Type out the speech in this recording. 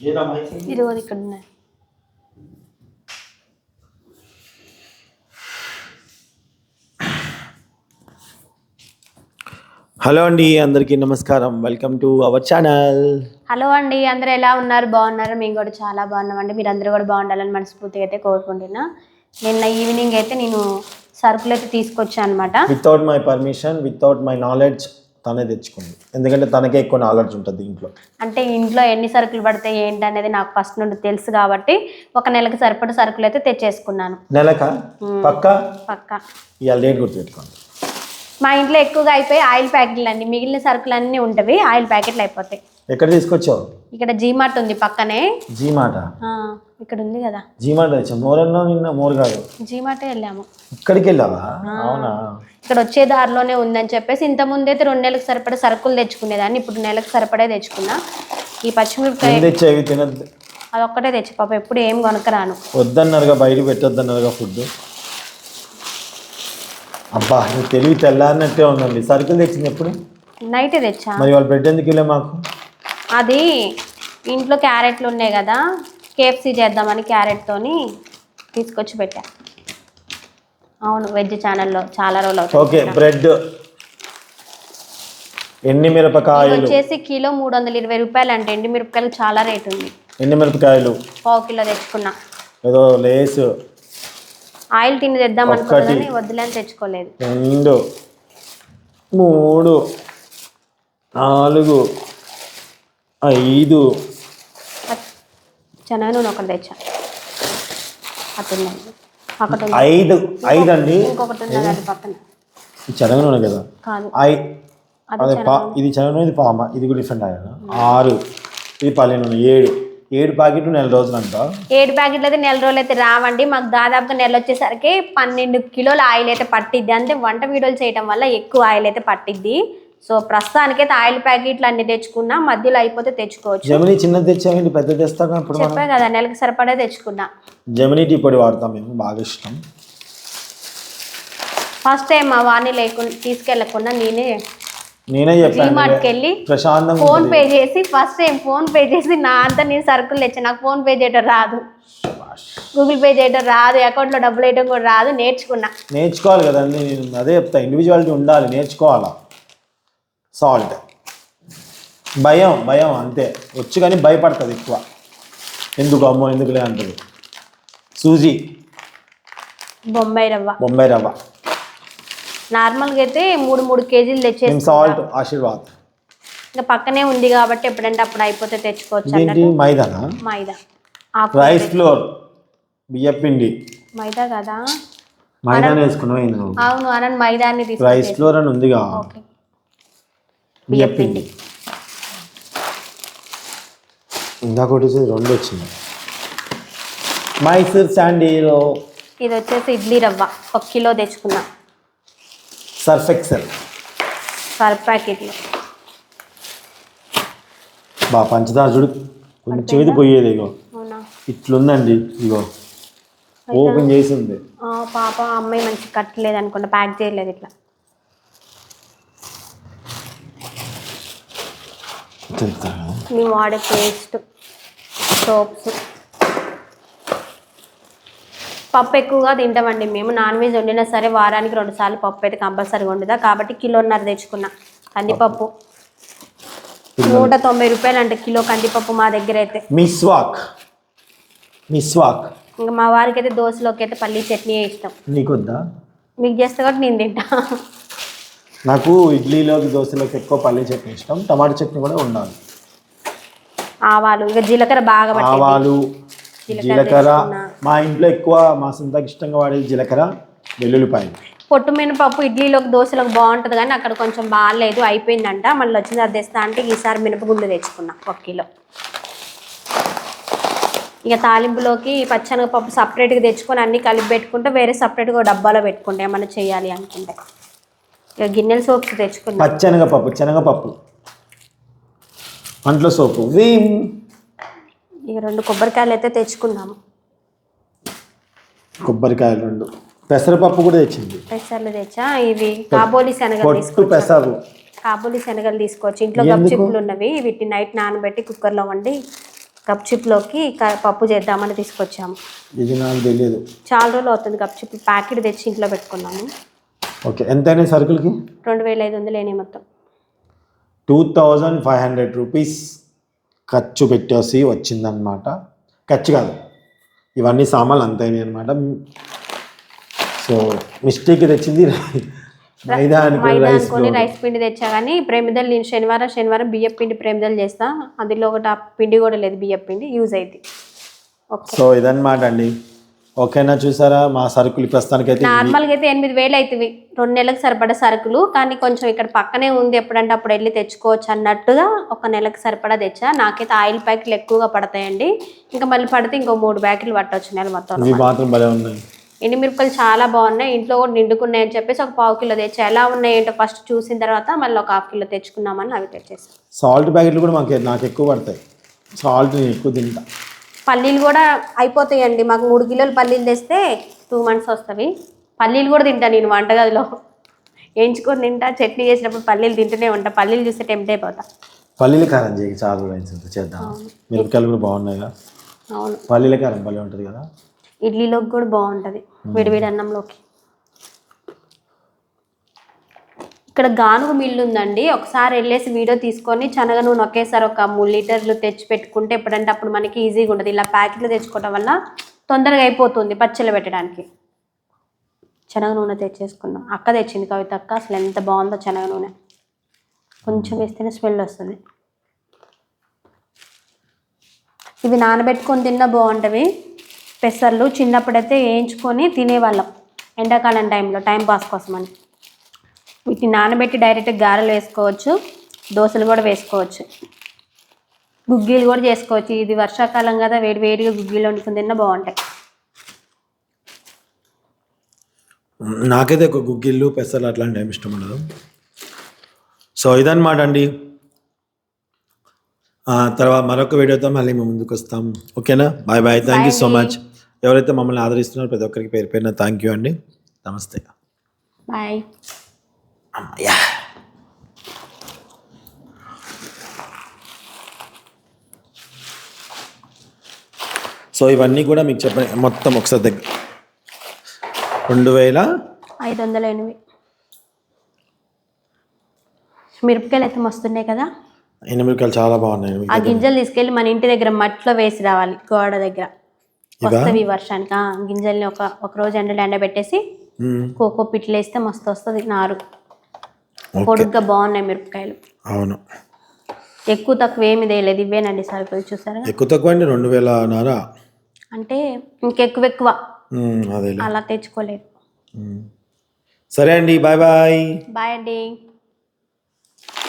ఇక్కడ ఉన్నాయి. హలో అండి అందరికీ నమస్కారం. Welcome to our channel hello అండి అందరూ ఎలా ఉన్నారు? బాగున్నారు? మేము కూడా చాలా బాగున్నామండి. మీరు అందరూ కూడా బాగుండాలని మనస్ఫూర్తిగా అయితే కోరుకుంటున్నా. నిన్న ఈవినింగ్ అయితే నేను సరుకులు అయితే తీసుకొచ్చాను అనమాట without my permission without my knowledge తనే తెచ్చుకుంది. ఎందుకంటే తనకే ఎక్కువ నాలెడ్జ్ ఉంటుంది ఇంట్లో. అంటే ఇంట్లో ఎన్ని సరుకులు పడతాయి ఏంటి అనేది నాకు ఫస్ట్ నుండి తెలుసు కాబట్టి ఒక నెలకు సరిపడ సరుకులు అయితే తెచ్చేసుకున్నాను. నెలక? పక్క? పక్క. ఇవాళ డేట్ గుర్తుపెట్టుకోండి. మా ఇంట్లో ఎక్కువగా అయిపోయి ఆయిల్ ప్యాకెట్లు అండి. మిగిలిన సరుకులు అన్నీ ఉంటవి ఆయిల్ ప్యాకెట్లు అయిపోతాయి. ఎక్కడ తీసుకొచ్చావు? ఇక్కడ జీమార్ట్ ఉంది పక్కనే. జీ ఆ, ఇక్కడ ఉంది కదా. జీ మాట తెచ్చా. మోరన్నో నిన్న మోరు కాదు. జీమార్టే వెళ్ళాము. ఇక్కడికి వెళ్ళావా? అవునా? ఇక్కడ వచ్చే దారిలోనే ఉందని చెప్పేసి ఇంత ముందైతే రెండు నెలలకు సరిపడే సరుకులు తెచ్చుకునేదాన్ని. ఇప్పుడు నెలకు సరిపడే తెచ్చుకున్నా. ఈ పచ్చిమిరపకాయ తెచ్చేవి? తినద్దు. అదొక్కటే తెచ్చి పాప ఎప్పుడు ఏం కొనకరాను వద్దన్నారుగా బయట పెట్టొద్దన్నారుగా ఫుడ్ అబ్బా తెలివి తెల్లారినట్టే ఉందండి. సరుకులు తెచ్చింది ఎప్పుడు? నైట్ తెచ్చా? మరి వాళ్ళు బ్రెడ్ ఎందుకు వెళ్ళే మాకు? అది ఇంట్లో క్యారెట్లు ఉన్నాయి కదా కేఎఫ్సీ చేద్దామని క్యారెట్తోని తీసుకొచ్చి పెట్టా. అవును వెజ్ ఛానల్లో చాలా రోజులు అవుతుంది ఓకే బ్రెడ్. ఎన్ని మిరపకాయలు? వచ్చేసి కిలో మూడు వందల ఇరవై రూపాయలు అంటే ఎండు మిరపకాయలు చాలా రేట్ ఉంది. ఎన్ని మిరపకాయలు? పావు కిలో తెచ్చుకున్నా. ఏదో లేస్. ఆయిల్ తిని తెద్దాం ఒక్కటి. అనుకున్నా కానీ వద్దులేని తెచ్చుకోలేదు. రెండు మూడు నాలుగు ఐదు. శనగ నూనె ఒకటి తెచ్చా? అటు ఐదు ఐదు అండి ఇంకొకటి ఉన్నది పక్కన. శనగ నూనె కదా? కాదు. అది ఇది శనగ నూనె ఇది పామ ఇది కూడా డిఫరెంట్ ఆయన ఆరు ఇది పల్లె నూనె ఏడు. ఏడు ప్యాకెట్లు నెల రోజులు అంట ఏడు ప్యాకెట్లు అయితే నెల రోజులు అయితే రావండి. మాకు దాదాపుగా నెల వచ్చేసరికి పన్నెండు కిలోల ఆయిల్ అయితే పట్టిద్ది. అంటే వంట వీడియోలు చేయడం వల్ల ఎక్కువ ఆయిల్ అయితే పట్టిద్ది. సో ప్రస్తుతానికైతే ఆయిల్ ప్యాకెట్లు అన్ని తెచ్చుకున్నా మధ్యలో అయిపోతే తెచ్చుకోవచ్చు. జమినీ చిన్నది తెచ్చామండి పెద్ద తెస్తాం ఇప్పుడు చెప్పా కదా నెలకు సరిపడే తెచ్చుకున్నా. జమినీ టీ పొడి వాడతాం మేము బాగా ఇష్టం. ఫస్ట్ టైం మా వాణి లేకుండా తీసుకెళ్ళకుండా నేనే నేనే చెప్పాను ప్రశాంతంగా ఫోన్ పే చేసి ఫస్ట్ టైం ఫోన్ పే చేసి నా అంతా నేను సరుకులు తెచ్చా. నాకు ఫోన్ పే చేయడం రాదు. గూగుల్ పే చేయడం రాదు. అకౌంట్లో డబ్బులు వేయడం కూడా రాదు. నేర్చుకున్నా. నేర్చుకోవాలి కదండి. నేను అదే చెప్తా. ఇండివిజువాలిటీ ఉండాలి. నేర్చుకోవాలా? సాల్ట్ భయం భయం అంతే. వచ్చు కానీ భయపడుతుంది ఎక్కువ. ఎందుకు అమ్మో? ఎందుకులే అంటుంది. సూజీ. బొంబాయి రవ్వ. బొంబాయి రవ్వ. నార్మల్గా అయితే మూడు మూడు కేజీలు తెచ్చేసి సాల్ట్ ఆశీర్వాద్. ఇంకా పక్కనే ఉంది కాబట్టి ఎప్పుడంటే అప్పుడు అయిపోతే తెచ్చుకోవచ్చు మైదానా? మైదా. రైస్ ఫ్లోర్ బియ్యపిండి మైదా కదా? మైదాన వేసుకున్నావు అవును అనండి మైదాన్ని రైస్ తీసుకొచ్చేసి ఫ్లోర్ అని ఉందిగా. బియ్యపిండి ఇందాక వచ్చింది, రెండు వచ్చింది. మైసూర్ శాండీలో. ఇది వచ్చేసి ఇడ్లీ రవ్వ. ఒక కిలో తెచ్చుకున్నా. Surf Excel. సర్ఫ్ ప్యాకెట్లు. బా పంచదార చూడు కొంచెం చెవిది పోయేది ఇగో. ఇట్లుందండి ఇగో. ఓపెన్ చేసింది. ఆ, పాప అమ్మాయి మంచి కట్టలేదు అనుకుంటా ప్యాక్ చేయలేదు ఇట్లా. మేము వాడే పేస్ట్ సోప్స్. పప్పు ఎక్కువగా తింటామండి మేము. నాన్ వెజ్ వండినా సరే వారానికి రెండు సార్లు పప్పు అయితే కంపల్సరీగా వండుదా కాబట్టి కిలోన్నర తెచ్చుకున్నా కందిపప్పు. నూట తొంభై రూపాయలు అంటే కిలో కందిపప్పు మా దగ్గర అయితే మిస్వాక్ మిస్వాక్ ఇంకా మా వారికి అయితే దోశలోకి అయితే పల్లీ చట్నీ ఇష్టం. నీకొద్దా? మీకు చేస్తే కాబట్టి నేను తింటా. నాకు ఇడ్లీలోకి దోశలోకి ఎక్కువ పల్లీ చట్నీ ఇష్టం. టమాటా చట్నీ కూడా ఉండాలి ఆవాలు. ఇక జీలకర్ర బాగా ఆవాలు జీలకర్ర. మా ఇంట్లో ఎక్కువ మా సొంతకి ఇష్టంగా వాడేది జీలకర్ర వెల్లుల్లిపాయలు పొట్టు మినపప్పు ఇడ్లీలోకి దోశలకు బాగుంటుంది కానీ అక్కడ కొంచెం బాగాలేదు అయిపోయిందంట. మళ్ళీ వచ్చింది అది తెస్తా అంటే ఈసారి మినపగుళ్ళు తెచ్చుకున్నా ఒక కిలో. ఇక తాలింపులోకి పచ్చనగపప్పు సపరేట్గా తెచ్చుకొని అన్నీ కలిపి పెట్టుకుంటే వేరే సపరేట్గా డబ్బాలో పెట్టుకుంటే ఏమన్నా చేయాలి అనుకుంటే. ఇక గిన్నెల సోప్స్ తెచ్చుకున్నా. పచ్చెనగపప్పు శనగపప్పు. అంట్లో సోపు. ఇక రెండు కొబ్బరికాయలు అయితే తెచ్చుకున్నాము. కొబ్బరికాయలు రెండు. పెసరపప్పు కూడా తెచ్చింది. పెసర్లు తెచ్చా? ఇవి కాబోలి శనగలు పొట్టు తీసుకొచ్చా పెసరు కాబోలి శనగలు తీసుకోవచ్చు ఇంట్లో ఎందుకు? గప్చిప్పులు ఉన్నవి వీటిని నైట్ నానబెట్టి కుక్కర్లో వండి గప్చిప్లోకి క- పప్పు చేద్దామని తీసుకొచ్చాము. ఇది నాకు తెలియదు చాలా రోజులు అవుతుంది గప్చిప్ ప్యాకెట్ తెచ్చి ఇంట్లో పెట్టుకున్నాము. ఓకే. ఎంతైనా సరుకులకి? రెండు వేల ఐదు వందలు అయినాయి మొత్తం. Two thousand five hundred rupees ఖర్చు పెట్టేసి వచ్చిందనమాట ఖర్చు కాదు. ఇవన్నీ సామాన్లు అంత అయినాయి అనమాట సో మిస్టేక్ తెచ్చింది మైదా అనుకొని రైస్ పిండి తెచ్చా కానీ ప్రేమిదలు నేను శనివారం శనివారం బియ్యం పిండి ప్రేమిదలు చేస్తా. అందులో ఒకటి ఆ పిండి కూడా లేదు బియ్యం పిండి యూజ్ అయింది సో ఇదన్నమాట అండి. ఓకేనా చూసారా? మా సరుకులు ప్రస్తుతానికైతే. నార్మల్గా అయితే ఎనిమిది వేలు అవుతుంది. రెండు నెలలకు సరిపడా సరుకులు. కానీ కొంచెం ఇక్కడ పక్కనే ఉంది ఎప్పుడంటే అప్పుడు వెళ్ళి తెచ్చుకోవచ్చు అన్నట్టుగా ఒక నెలకు సరిపడా తెచ్చా. నాకైతే ఆయిల్ ప్యాకెట్లు ఎక్కువగా పడతాయండి. ఇంకా మళ్ళీ పడితే ఇంకో మూడు ప్యాకెట్లు పట్టవచ్చు నెల మొత్తం ఇవి మాత్రం భలే ఉన్నాయి. ఎండుమిరపకాయలు చాలా బాగున్నాయి. ఇంట్లో కూడా నిండుకున్నాయి అని చెప్పేసి ఒక పావు కిలో తెచ్చా. ఎలా ఉన్నాయి ఏంటో ఫస్ట్ చూసిన తర్వాత మళ్ళీ ఒక హాఫ్ కిలో తెచ్చుకుందామని అవి తెచ్చేసాను సాల్ట్ ప్యాకెట్లు కూడా మాకు నాకు ఎక్కువ పడతాయి. సాల్ట్ ఎక్కువ తింటా. పల్లీలు కూడా అయిపోతాయండి. మాకు మూడు కిలోలు పల్లీలు తెస్తే టూ మంత్స్ వస్తాయి పల్లీలు కూడా తింటా నేను వంటగదిలో. వేయించుకొని తింటా చట్నీ చేసినప్పుడు పల్లీలు తింటూనే ఉంటా. పల్లీలు చూస్తే టెంప్ట్ అయిపోతా. పల్లీల కారం చేయి చాలా రోజులు చేద్దాం. మిరపకాయలు కూడా బాగున్నాయి కదా అవును. పల్లీల కారం భలే ఉంటుంది కదా? ఇడ్లీలోకి కూడా బాగుంటుంది. విడివిడి అన్నంలోకి. ఇక్కడ గానుగ మిల్లు ఉందండి. ఒకసారి వెళ్ళేసి వీడియో తీసుకొని శనగ నూనె ఒకేసారి ఒక మూడు లీటర్లు తెచ్చి పెట్టుకుంటే ఎప్పుడంటే అప్పుడు మనకి ఈజీగా ఉంటుంది. ఇలా ప్యాకెట్లు తెచ్చుకోవడం వల్ల తొందరగా అయిపోతుంది పచ్చళ్ళు పెట్టడానికి. శనగ నూనె తెచ్చేసుకున్నాం. అక్క తెచ్చింది కవిత అక్క. అసలు ఎంత బాగుందో శనగ నూనె. కొంచెం వేస్తేనే స్మెల్ వస్తుంది. ఇవి నానబెట్టుకొని తిన్నా బాగుంటవి. పెసర్లు చిన్నప్పుడైతే వేయించుకొని తినేవాళ్ళం. ఎండాకాలం టైంలో టైం పాస్ కోసం అని వీటిని నానబెట్టి డైరెక్ట్ గారెలు వేసుకోవచ్చు దోశలు కూడా వేసుకోవచ్చు. గుగ్గీలు కూడా చేసుకోవచ్చు. ఇది వర్షాకాలం కదా వేడి వేడిగా గుగ్గీలు వండుకుని తిన్నా బాగుంటాయి. నాకైతే ఒక గుగ్గిళ్ళు పెసర్లు అట్లాంటి ఏమి ఇష్టం ఉండదు. సో ఇదన్నమాట అండి. తర్వాత మరొక వీడియోతో మళ్ళీ మేము ముందుకు వస్తాం. ఓకేనా? Bye bye. Thank you so much ఎవరైతే మమ్మల్ని ఆదరిస్తున్నారో ప్రతి ఒక్కరికి పేరు పేరున థ్యాంక్ యూ అండి. నమస్తే. బాయ్ అమ్మయ్యా సో ఇవన్నీ కూడా మీకు చెప్పండి మొత్తం ఒకసారి దగ్గర రెండు వేల ఐదు వందల ఎనిమిది మిరపకాయలు అయితే మస్తున్నాయి కదా? ఎనిమిదికాయలు చాలా బాగున్నాయి. ఆ గింజలు తీసుకెళ్ళి మన ఇంటి దగ్గర మట్టిలో వేసి రావాలి గోడ దగ్గర. ఈ వర్షానికి. గింజల్ని ఒక ఒక రోజు ఎండలో ఎండబెట్టేసి. కోకో పిట్లు వేస్తే మస్తు వస్తుంది నారు. పొడుగ్గా బాగున్నాయి మిరపకాయలు. అవును. ఎక్కువ తక్కువ ఏమి తేలేదు ఇవేనండి సరుకులు చూసారా ఎక్కువ తక్కువ అండి రెండు వేల నారా? అంటే ఇంకెక్కువ ఎక్కువ. అలా తెచ్చుకోలేదు. సరే అండి బాయ్ బాయ్. బాయ్ అండి.